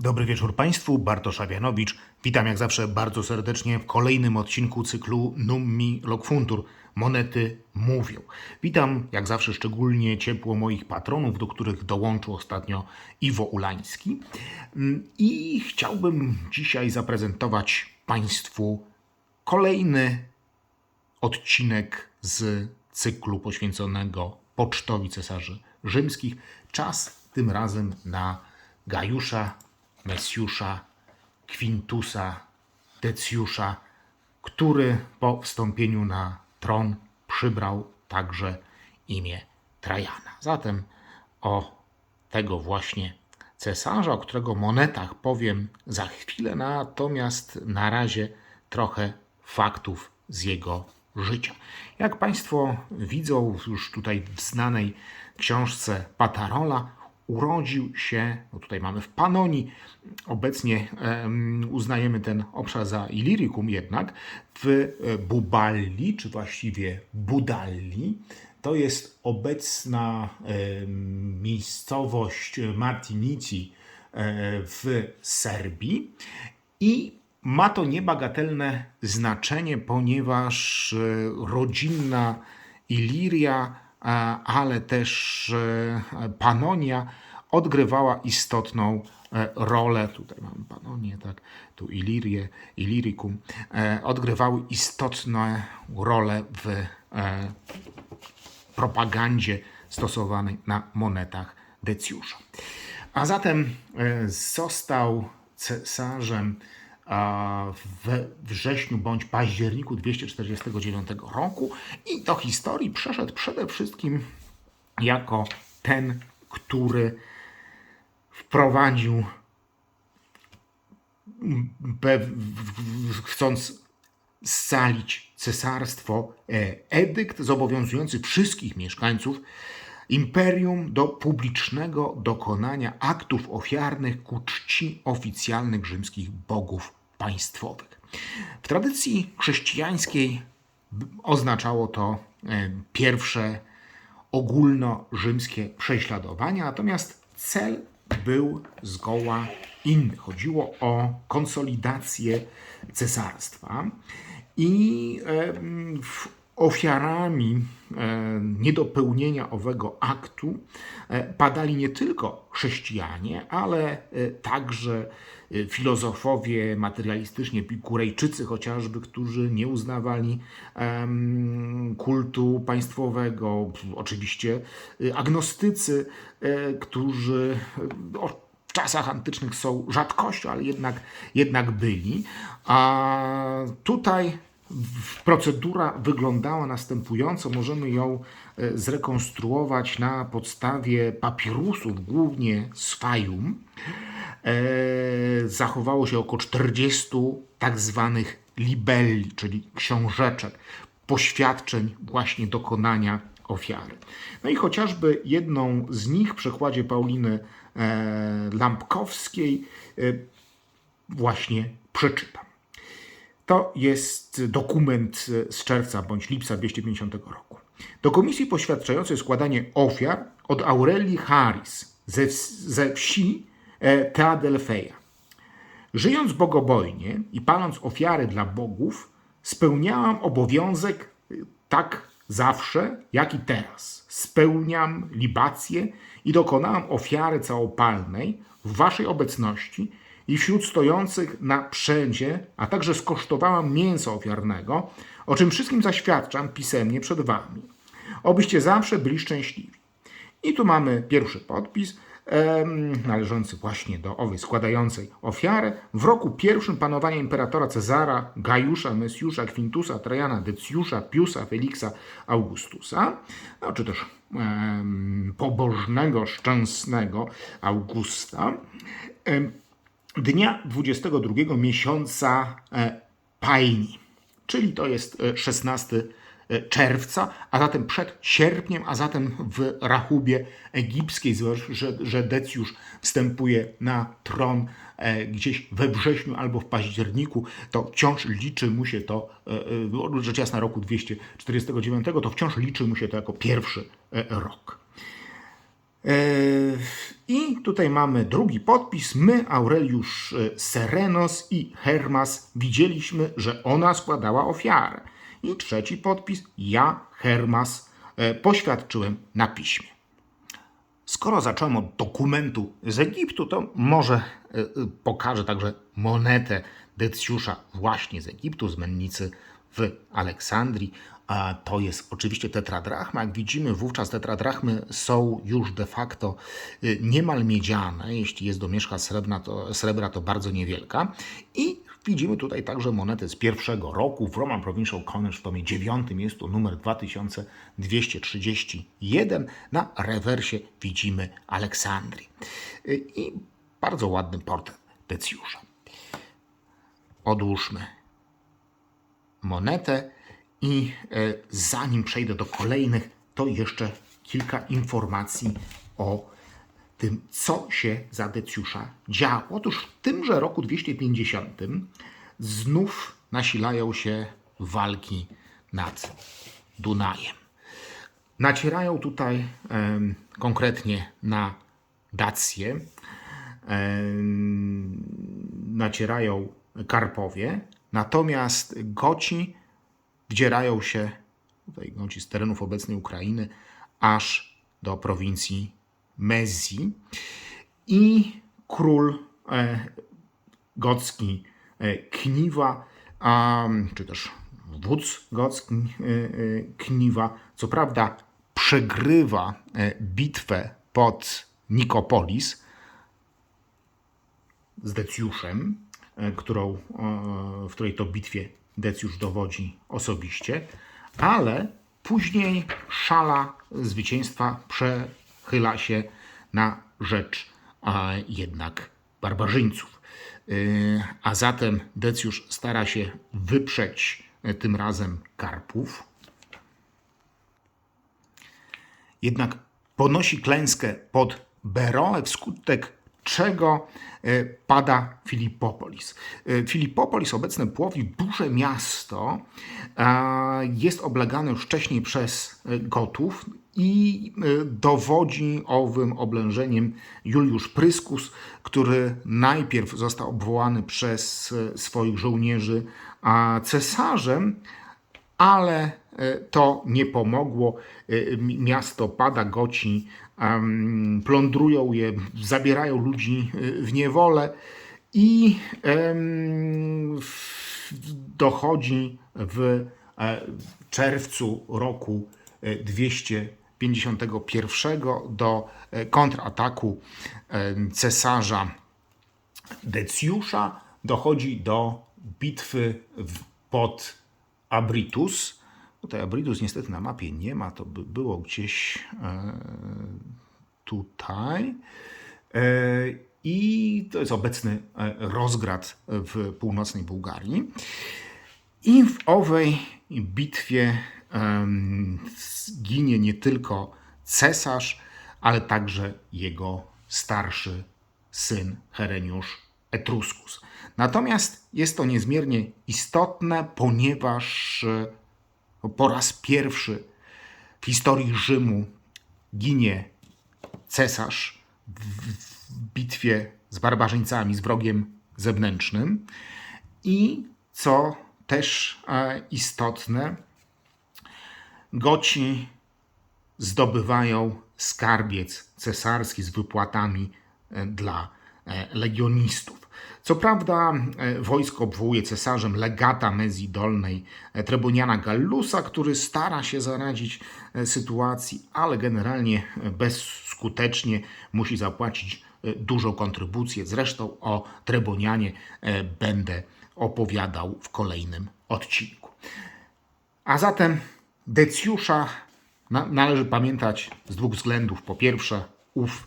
Dobry wieczór Państwu, Bartosz Awianowicz. Witam jak zawsze bardzo serdecznie w kolejnym odcinku cyklu Nummi Locfuntur. Monety mówią. Witam jak zawsze szczególnie ciepło moich patronów, do których dołączył ostatnio Iwo Ulański. Mm, I chciałbym dzisiaj zaprezentować Państwu kolejny odcinek z cyklu poświęconego pocztowi cesarzy rzymskich. Czas tym razem na Gajusza, Mesjusza, Quintusa, Decjusza, który po wstąpieniu na tron przybrał także imię Trajana. Zatem o tego właśnie cesarza, o którego monetach powiem za chwilę, natomiast na razie trochę faktów z jego życia. Jak Państwo widzą już tutaj w znanej książce Patarola, urodził się, no tutaj mamy w Panonii, obecnie em, uznajemy ten obszar za Illyricum jednak, w e, Buballi, czy właściwie Budalli. To jest obecna miejscowość Martinici e, w Serbii i ma to niebagatelne znaczenie, ponieważ e, rodzinna Iliria, ale też Panonia odgrywała istotną e, rolę. Tutaj mamy Panonię, tak, tu Ilirię, Illyricum, e, odgrywały istotną rolę w e, propagandzie stosowanej na monetach Decjusza. A zatem został cesarzem we wrześniu bądź październiku 249 roku i do historii przeszedł przede wszystkim jako ten, który wprowadził chcąc scalić cesarstwo, e, edykt zobowiązujący wszystkich mieszkańców imperium do publicznego dokonania aktów ofiarnych ku czci oficjalnych rzymskich bogów państwowych. W tradycji chrześcijańskiej oznaczało to e, pierwsze ogólnorzymskie prześladowania, natomiast cel był zgoła inny. Chodziło o konsolidację cesarstwa i w- ofiarami e, niedopełnienia owego aktu e, padali nie tylko chrześcijanie, ale e, także filozofowie materialistycznie Epikurejczycy chociażby, którzy nie uznawali kultu państwowego, oczywiście agnostycy, którzy w czasach antycznych są rzadkością, ale jednak, jednak byli. A tutaj procedura wyglądała następująco. Możemy ją e, zrekonstruować na podstawie papirusów, głównie z Fajum. E, zachowało się około 40 tak zwanych libelli, czyli książeczek, poświadczeń właśnie dokonania ofiary. No i chociażby jedną z nich w przekładzie Pauliny e, Lampkowskiej właśnie przeczytam. To jest dokument z czerwca bądź lipca 250 roku. Do komisji poświadczającej składanie ofiar od Aurelii Harris ze, ze wsi e, Teadelfeja. Żyjąc bogobojnie i paląc ofiary dla bogów, spełniałam obowiązek y, tak zawsze, jak i teraz. Spełniam libację i dokonałam ofiary całopalnej w waszej obecności i wśród stojących na przędzie, a także skosztowałam mięsa ofiarnego, o czym wszystkim zaświadczam pisemnie przed wami. Obyście zawsze byli szczęśliwi. I tu mamy pierwszy podpis należący właśnie do owej składającej ofiarę. W roku pierwszym panowania imperatora Cezara, Gajusza, Mesjusza, Quintusa, Trajana, Decjusza, Piusa, Feliksa, Augustusa, no, czy też em, pobożnego, szczęsnego Augusta, em, dnia 22 miesiąca e, Paini, czyli to jest e, 16 czerwca, a zatem przed sierpniem, a zatem w rachubie egipskiej, że, że Decjusz wstępuje na tron e, gdzieś we wrześniu albo w październiku, to wciąż liczy mu się to, e, e, rzecz jasna roku 249, to wciąż liczy mu się to jako pierwszy e, rok. E, I tutaj mamy drugi podpis. My, Aureliusz e, Serenos i Hermas, widzieliśmy, że ona składała ofiarę. I trzeci podpis. Ja, Hermas, e, poświadczyłem na piśmie. Skoro zacząłem od dokumentu z Egiptu, to może pokażę także monetę Decjusza właśnie z Egiptu, z mennicy w Aleksandrii. To jest oczywiście tetradrachma. Jak widzimy, wówczas tetradrachmy są już de facto y, niemal miedziane. Jeśli jest domieszka srebrna, to, srebra, to bardzo niewielka. I widzimy tutaj także monetę z pierwszego roku. W Roman Provincial College w tomie 9 jest to numer 2231. Na rewersie widzimy Aleksandrii. Y, I bardzo ładny portret Decjusza. Odłóżmy monetę i e, zanim przejdę do kolejnych, to jeszcze kilka informacji o tym, co się za Decjusza działo. Otóż w tymże roku 250 znów nasilają się walki nad Dunajem. Nacierają tutaj em, konkretnie na Dację, em, nacierają Karpowie, natomiast Goci wdzierają się, tutaj Goci z terenów obecnej Ukrainy, aż do prowincji Mezji i król e, gocki e, Kniwa, a, czy też wódz gocki e, e, Kniwa, co prawda przegrywa e, bitwę pod Nikopolis z Decjuszem, e, którą, e, w której to bitwie Decjusz dowodzi osobiście, ale później szala zwycięstwa przechyla się na rzecz a jednak barbarzyńców. Yy, A zatem Decjusz stara się wyprzeć e, tym razem Karpów. Jednak ponosi klęskę pod Beroe, wskutek czego e, pada Filipopolis. E, Filipopolis, obecne Płowi, duże miasto, jest oblegane już wcześniej przez e, Gotów i dowodzi owym oblężeniem Juliusz Pryskus, który najpierw został obwołany przez swoich żołnierzy cesarzem, ale to nie pomogło. Mi- Miasto pada, Goci plądrują je, zabierają ludzi e, w niewolę i dochodzi w e, czerwcu roku e, 251 do e, kontrataku cesarza Decjusza dochodzi do bitwy pod Abritus. Tutaj Abritus niestety na mapie nie ma, to by było gdzieś e, tutaj. E, I to jest obecny e, Rozgrad w północnej Bułgarii. I w owej bitwie zginie nie tylko cesarz, ale także jego starszy syn Hereniusz Etruskus. Natomiast jest to niezmiernie istotne, ponieważ po raz pierwszy w historii Rzymu ginie cesarz w, bitwie z barbarzyńcami, z wrogiem zewnętrznym. I co też e, istotne, Goci zdobywają skarbiec cesarski z wypłatami e, dla e, legionistów. Co prawda, e, wojsko obwołuje cesarzem legata Mezji Dolnej e, Treboniana Gallusa, który stara się zaradzić e, sytuacji, ale generalnie bezskutecznie musi zapłacić dużą kontrybucję. Zresztą o Trebonianie będę opowiadał w kolejnym odcinku. A zatem Decjusza na, należy pamiętać z dwóch względów. Po pierwsze, ów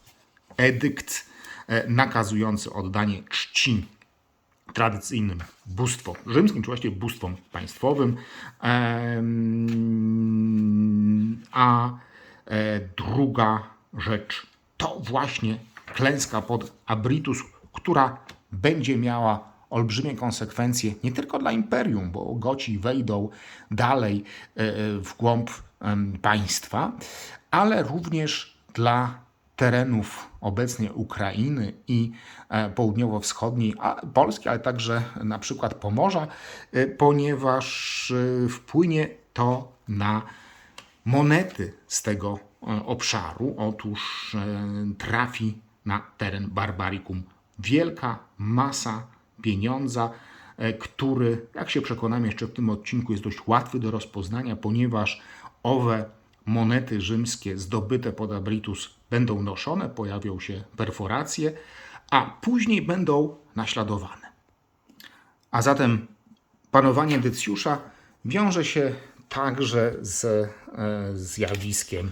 edykt nakazujący oddanie czci tradycyjnym bóstwom rzymskim, czy właściwie bóstwom państwowym, a e, druga rzecz to właśnie klęska pod Abritus, która będzie miała olbrzymie konsekwencje nie tylko dla imperium, bo Goci wejdą dalej e, w głąb państwa, ale również dla terenów obecnej Ukrainy i e, południowo-wschodniej Polski, ale także na przykład Pomorza, e, ponieważ e, wpłynie to na monety z tego obszaru. Otóż trafi na teren Barbaricum wielka masa pieniądza, który, jak się przekonamy jeszcze w tym odcinku, jest dość łatwy do rozpoznania, ponieważ owe monety rzymskie zdobyte pod Abritus będą noszone, pojawią się perforacje, a później będą naśladowane. A zatem panowanie Decjusza wiąże się także z e, zjawiskiem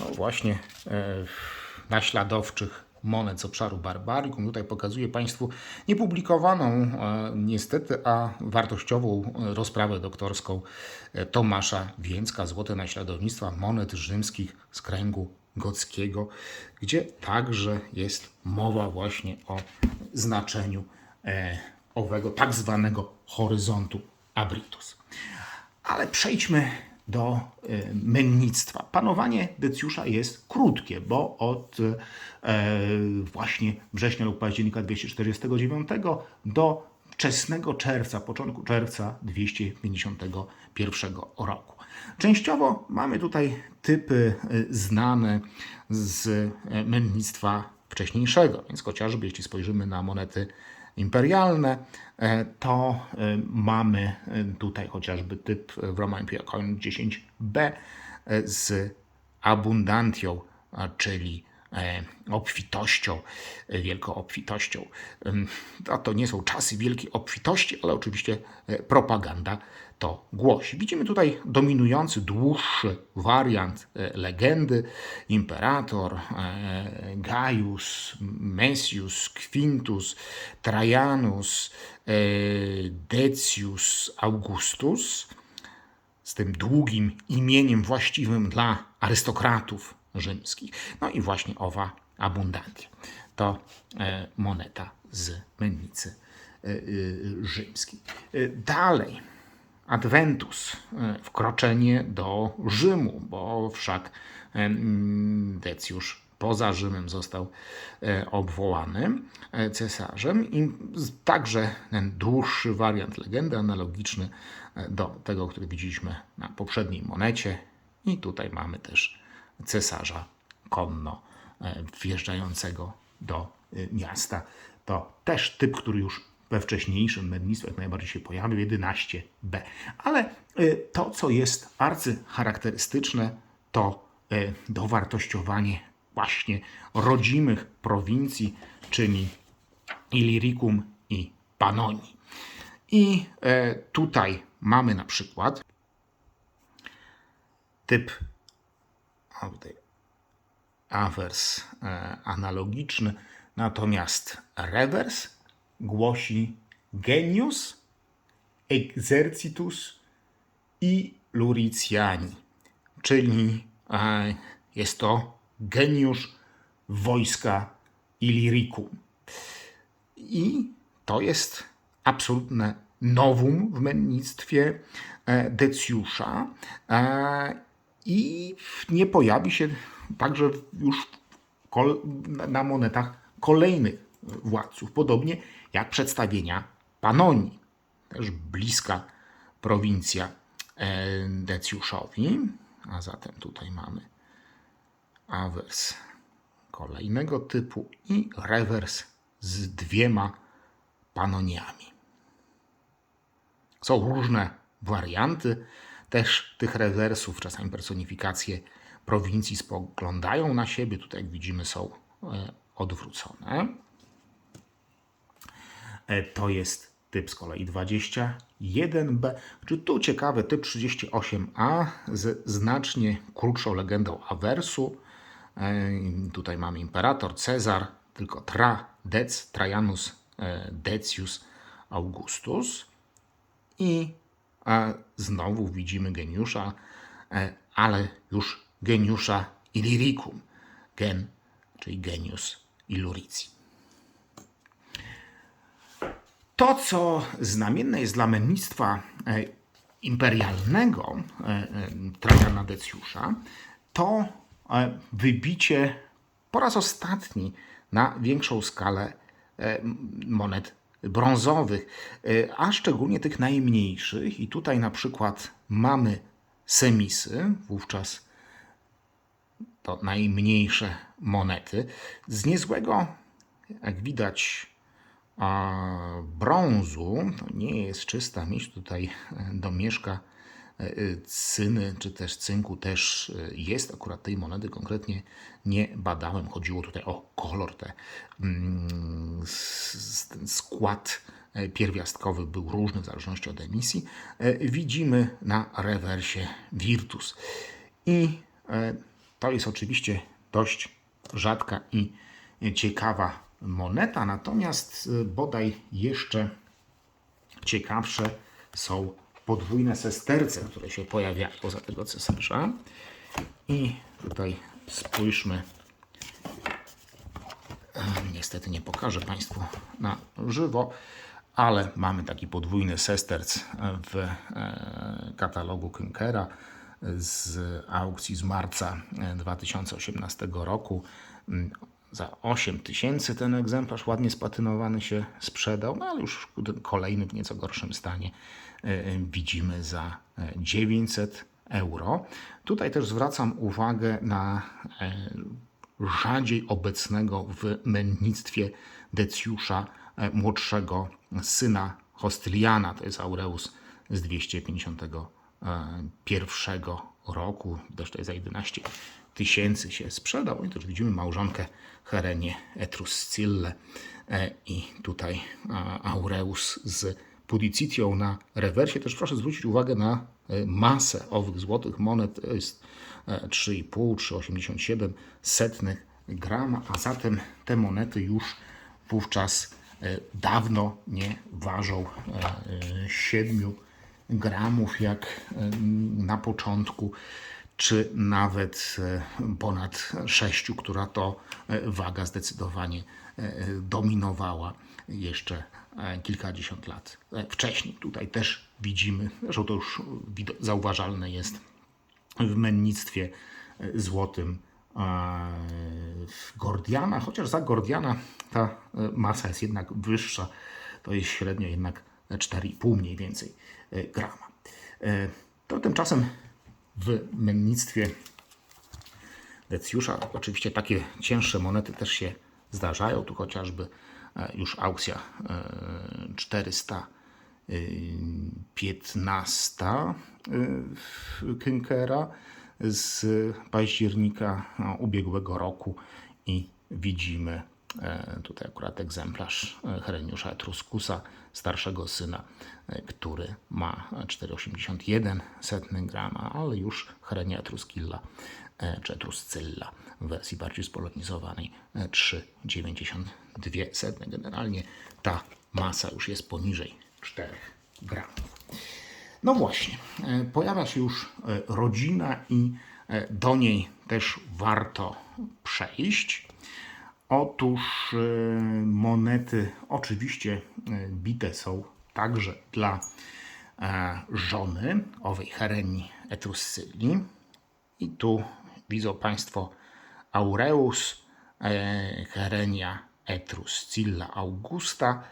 no właśnie e, naśladowczych monet z obszaru Barbaricum. Tutaj pokazuję Państwu niepublikowaną e, niestety, a wartościową rozprawę doktorską Tomasza Więcka, Złote naśladownictwa monet rzymskich z kręgu gockiego, gdzie także jest mowa właśnie o znaczeniu e, owego tak zwanego horyzontu Abritus. Ale przejdźmy do e, mennictwa. Panowanie Decjusza jest krótkie, bo od e, właśnie września lub października 249 do wczesnego czerwca, początku czerwca 251 roku. Częściowo mamy tutaj typy e, znane z e, mennictwa wcześniejszego, więc chociażby jeśli spojrzymy na monety imperialne, e, to e, mamy tutaj chociażby typ w Roma Imperial Coin 10b e, z abundantią, czyli e, obfitością, e, wielką obfitością. A to nie są czasy wielkiej obfitości, ale oczywiście propaganda to głosi. Widzimy tutaj dominujący, dłuższy wariant e, legendy. Imperator, e, Gaius, Messius, Quintus, Trajanus, e, Decius, Augustus z tym długim imieniem właściwym dla arystokratów rzymskich. No i właśnie owa abundantia. To moneta z mennicy rzymskiej. Dalej. Adventus, e, wkroczenie do Rzymu, bo wszak e, Decjusz poza Rzymem został e, obwołany e, cesarzem i także ten dłuższy wariant legendy analogiczny e, do tego, który widzieliśmy na poprzedniej monecie i tutaj mamy też cesarza konno e, wjeżdżającego do e, miasta. To też typ, który już we wcześniejszym mennictwie jak najbardziej się pojawił, 11b. Ale e, to, co jest arcycharakterystyczne, to e, dowartościowanie właśnie rodzimych prowincji, czyli Illyricum i Panonii. I e, tutaj mamy na przykład typ awers e, analogiczny, natomiast rewers głosi genius exercitus i luriciani, czyli e, jest to geniusz wojska Illyricum. I to jest absolutne nowum w mennictwie e, Decjusza e, i nie pojawi się także już na monetach kolejnych władców, podobnie jak przedstawienia Panonii, też bliska prowincja Decjuszowi, a zatem tutaj mamy awers kolejnego typu i rewers z dwiema panoniami. Są różne warianty też tych rewersów, czasami personifikacje prowincji spoglądają na siebie. Tutaj, jak widzimy, są e, odwrócone. E, To jest typ z kolei 21b, czy tu ciekawy typ 38a z znacznie krótszą legendą awersu. E, Tutaj mamy imperator, Cezar, tylko Tra, Dec, Trajanus, e, Decius, Augustus. I znowu widzimy geniusza, ale już geniusza Illyricum. Gen, czyli genius Illurici. To, co znamienne jest dla mennictwa e, imperialnego e, e, Trajana Decjusza, to wybicie po raz ostatni na większą skalę monet brązowych, a szczególnie tych najmniejszych. I tutaj na przykład mamy semisy, wówczas to najmniejsze monety. Z niezłego, jak widać, brązu, to nie jest czysta miedź, tutaj e, domieszka e, e, cyny, czy też cynku też e, jest. Akurat tej monety konkretnie nie badałem. Chodziło tutaj o kolor, te, mm, ten skład pierwiastkowy był różny w zależności od emisji. Widzimy na rewersie Virtus. I to jest oczywiście dość rzadka i ciekawa moneta, natomiast e, bodaj jeszcze ciekawsze są podwójne sesterce, które się pojawiają za tego cesarza. I tutaj spójrzmy. E, Niestety nie pokażę Państwu na żywo, ale mamy taki podwójny sesterc w e, katalogu Künkera z aukcji z marca e, 2018 roku. Za 8 tysięcy ten egzemplarz ładnie spatynowany się sprzedał, no ale już kolejny w nieco gorszym stanie e, widzimy za e, 900 euro. Tutaj też zwracam uwagę na e, rzadziej obecnego w mennictwie Decjusza e, młodszego syna Hostyliana, to jest Aureus z 251 roku, też to jest za 11 tysięcy się sprzedał. I też widzimy małżonkę Herenię Etruscille e, i tutaj e, Aureus z Pudicitią na rewersie. Też proszę zwrócić uwagę na e, masę owych złotych monet. To jest e, 3,5, 3,87 setnych grama, a zatem te monety już wówczas e, dawno nie ważą 7 gramów jak e, na początku, czy nawet e, ponad 6, która to e, waga zdecydowanie e, dominowała jeszcze kilkadziesiąt lat wcześniej. Tutaj też widzimy, że to już zauważalne jest w mennictwie złotym Gordiana, chociaż za Gordiana ta masa jest jednak wyższa, to jest średnio jednak 4,5 mniej więcej grama. To tymczasem w mennictwie Decjusza. Oczywiście takie cięższe monety też się zdarzają, tu chociażby e, już aukcja e, 415 e, Künkera z października e, ubiegłego roku i widzimy e, tutaj akurat egzemplarz e, Hereniusza Etruskusa, starszego syna, e, który ma 4,81 setny grama, ale już Herenia Etruskilla e, czy Etruscylla w wersji bardziej spolonizowanej e, 3,92 setne. Generalnie ta masa już jest poniżej 4 gramów. No właśnie, e, pojawia się już e, rodzina i e, do niej też warto przejść. Otóż e, monety oczywiście e, bite są także dla e, żony owej Herenii Etruscylii. I tu widzą Państwo Aureus Herenia Etruscilla Augusta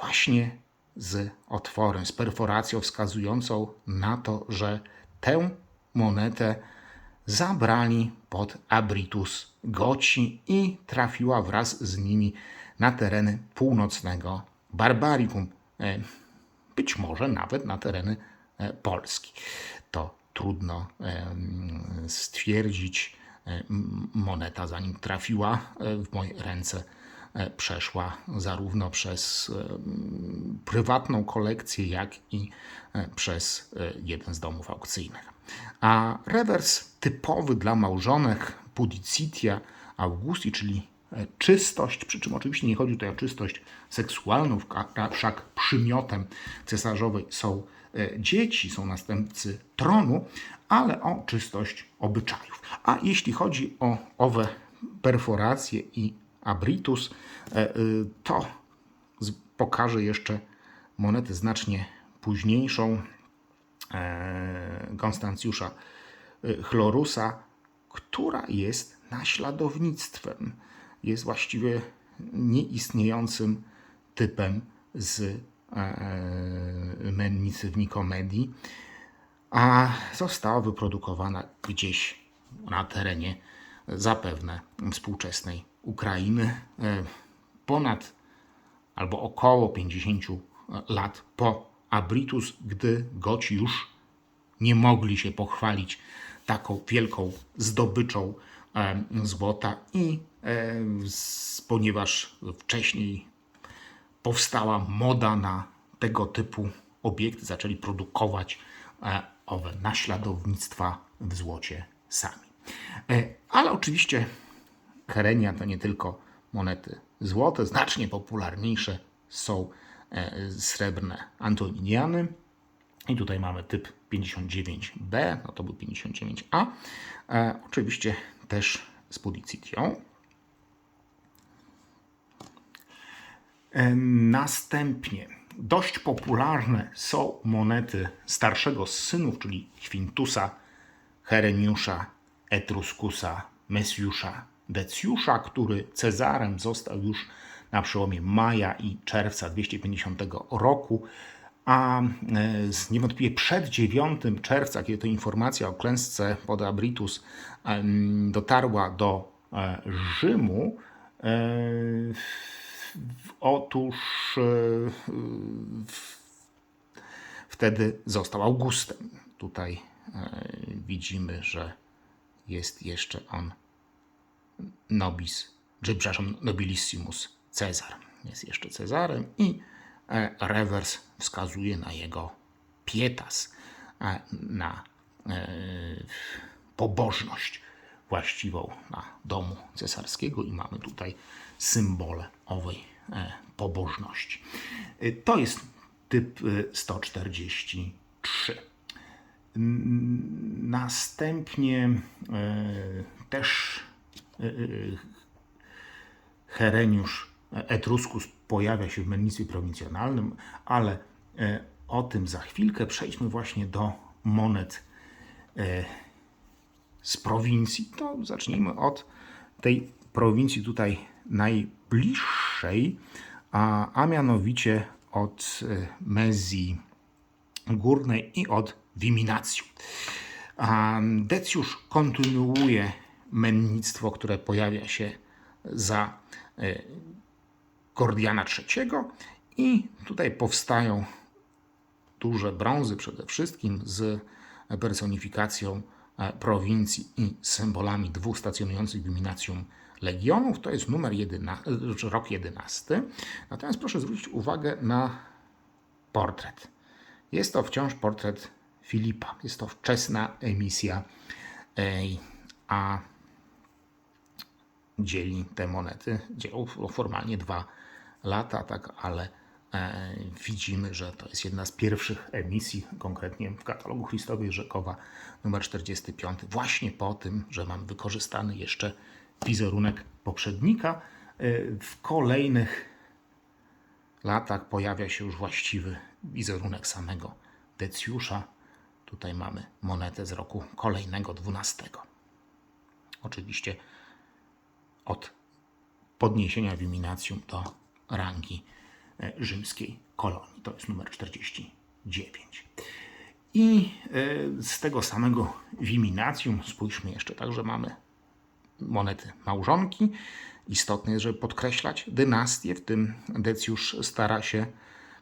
właśnie z otworem, z perforacją wskazującą na to, że tę monetę zabrali pod abritus Goci i trafiła wraz z nimi na tereny północnego Barbarikum. E, być może nawet na tereny e, Polski. To trudno stwierdzić. E, Moneta, zanim trafiła w moje ręce, przeszła zarówno przez prywatną kolekcję, jak i przez jeden z domów aukcyjnych. A rewers typowy dla małżonek Pudicitia Augusti, czyli e, czystość, przy czym oczywiście nie chodzi tutaj o czystość seksualną, wszak przymiotem cesarzowej są e, dzieci, są następcy tronu, ale o czystość obyczajów. A jeśli chodzi o owe perforacje i abritus, e, y, to pokażę jeszcze monetę znacznie późniejszą Konstancjusza Chlorusa, która jest naśladownictwem. Jest właściwie nieistniejącym typem z e, e, mennicy w Nikomedii, a została wyprodukowana gdzieś na terenie zapewne współczesnej Ukrainy e, ponad albo około 50 lat po Abritus, gdy Goci już nie mogli się pochwalić taką wielką zdobyczą złota i ponieważ wcześniej powstała moda na tego typu obiekty, zaczęli produkować e, owe naśladownictwa w złocie sami. E, ale oczywiście Herenia to nie tylko monety złote, znacznie popularniejsze są e, srebrne antoniniany. I tutaj mamy typ 59B, no to był 59A. E, oczywiście też z Pudicitią. E, Następnie dość popularne są monety starszego z synów, czyli Quintusa, Hereniusza, Etruskusa, Mesjusza, Decjusza, który Cezarem został już na przełomie maja i czerwca 250 roku, a e, niewątpliwie przed 9 czerwca, kiedy to informacja o klęsce pod Abritus dotarła do e, Rzymu, e, otóż wtedy został Augustem. Tutaj widzimy, że jest jeszcze on nobis, czy przepraszam, nobilissimus Cezar. Jest jeszcze Cezarem i rewers wskazuje na jego pietas, e, na e, pobożność właściwą na domu cesarskiego i mamy tutaj symbole owej e, pobożności. E, To jest typ e, 143. N- Następnie e, też e, e, Hereniusz Etruskus pojawia się w mennictwie prowincjonalnym, ale e, o tym za chwilkę. Przejdźmy właśnie do monet e, z prowincji. To zacznijmy od tej prowincji tutaj najbliższej, a, a mianowicie od e, Mezji Górnej i od Wiminacju. A Decjusz kontynuuje mennictwo, które pojawia się za e, Gordiana III i tutaj powstają duże brązy przede wszystkim z personifikacją e, prowincji i symbolami dwóch stacjonujących w Iminacjum Legionów. To jest numer 11, rok 11. Natomiast proszę zwrócić uwagę na portret. Jest to wciąż portret Filipa. Jest to wczesna emisja, ej, a dzieli te monety. Dzieło formalnie dwa lata, tak, ale e, widzimy, że to jest jedna z pierwszych emisji, konkretnie w katalogu Christowej Rzekowa numer 45, właśnie po tym, że mam wykorzystany jeszcze wizerunek poprzednika. E, w kolejnych latach pojawia się już właściwy wizerunek samego Decjusza. Tutaj mamy monetę z roku kolejnego, 12. Oczywiście od podniesienia Wiminacjum do rangi e, rzymskiej kolonii. To jest numer 49. I e, z tego samego Wiminacjum spójrzmy jeszcze, także mamy monety małżonki. Istotne jest, żeby podkreślać dynastię, w tym Decjusz stara się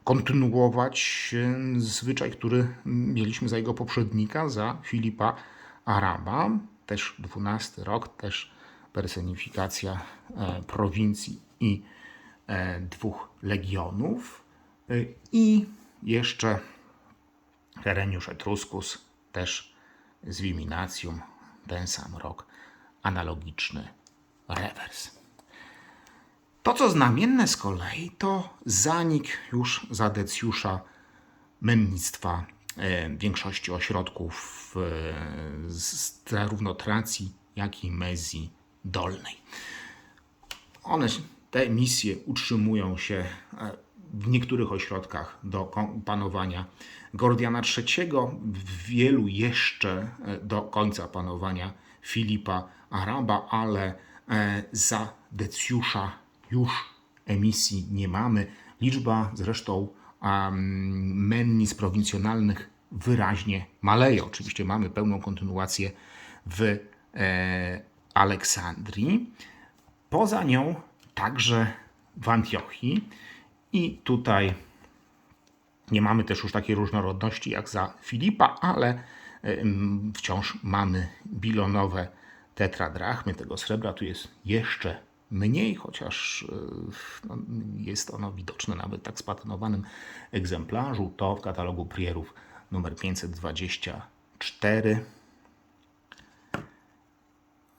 kontynuować e, zwyczaj, który mieliśmy za jego poprzednika, za Filipa Araba. Też 12 rok, też personifikacja prowincji i dwóch legionów. E, I jeszcze Hereniusz Etruskus, też z Wiminacjum, ten sam rok, analogiczny rewers. To, co znamienne z kolei, to zanik już za Decjusza mennictwa e, większości ośrodków e, z, zarówno Tracji, jak i Mezji Dolnej. One, te misje utrzymują się e, w niektórych ośrodkach do panowania Gordiana III, w wielu jeszcze e, do końca panowania Filipa Araba, ale e, za Decjusza już emisji nie mamy. Liczba zresztą mennic prowincjonalnych wyraźnie maleje. Oczywiście mamy pełną kontynuację w Aleksandrii. Poza nią także w Antiochii i tutaj nie mamy też już takiej różnorodności jak za Filipa, ale wciąż mamy bilonowe tetradrachmy tego srebra. Tu jest jeszcze mniej, chociaż e, no, jest ono widoczne nawet tak spatynowanym egzemplarzu. To w katalogu Prierów numer 524.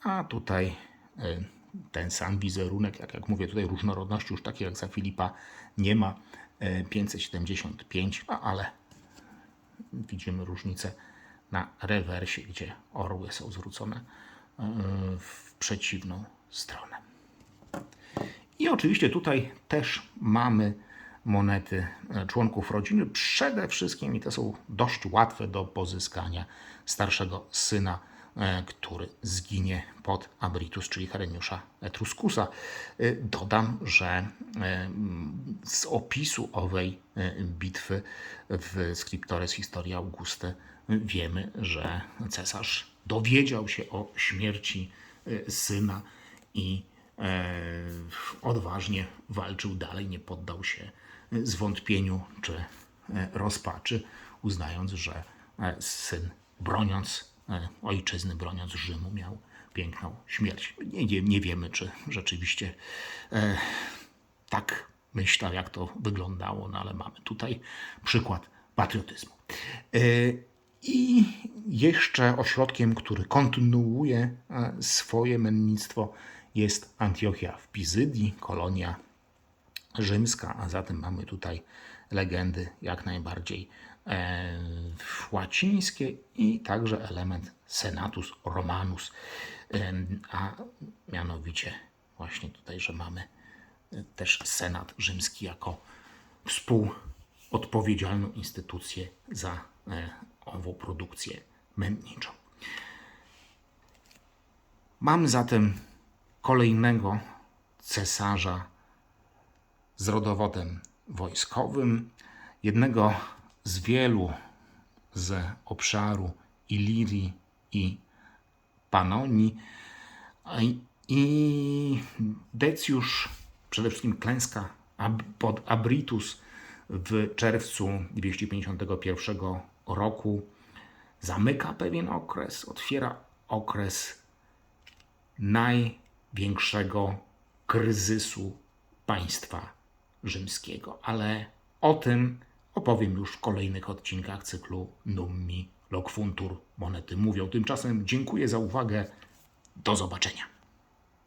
A tutaj e, ten sam wizerunek, jak, jak mówię, tutaj różnorodności już takiej jak za Filipa nie ma. E, 575, no ale widzimy różnicę na rewersie, gdzie orły są zwrócone e, w przeciwną stronę. I oczywiście tutaj też mamy monety e, członków rodziny. Przede wszystkim, i to są dość łatwe do pozyskania, starszego syna, e, który zginie pod Abritus, czyli Hereniusza Etruskusa. E, Dodam, że z opisu owej bitwy w Scriptores Historia Auguste wiemy, że cesarz dowiedział się o śmierci syna i e, odważnie walczył dalej, nie poddał się zwątpieniu czy e, rozpaczy, uznając, że e, syn broniąc e, ojczyzny, broniąc Rzymu, miał piękną śmierć. Nie, nie, wiemy, czy rzeczywiście e, tak myślał, jak to wyglądało, no ale mamy tutaj przykład patriotyzmu. E, I jeszcze ośrodkiem, który kontynuuje e, swoje mennictwo, jest Antiochia w Pizydii, kolonia rzymska, a zatem mamy tutaj legendy jak najbardziej łacińskie i także element senatus romanus, e, a mianowicie właśnie tutaj, że mamy e, też senat rzymski jako współodpowiedzialną instytucję za e, ową produkcję mętniczą. Mamy zatem kolejnego cesarza z rodowodem wojskowym, jednego z wielu z obszaru Ilirii i Panonii. I- Decjusz, przede wszystkim klęska pod Abritus w czerwcu 251 roku zamyka pewien okres, otwiera okres największego kryzysu państwa rzymskiego. Ale o tym opowiem już w kolejnych odcinkach cyklu Nummi Locfuntur Monety Mówią. Tymczasem dziękuję za uwagę. Do zobaczenia.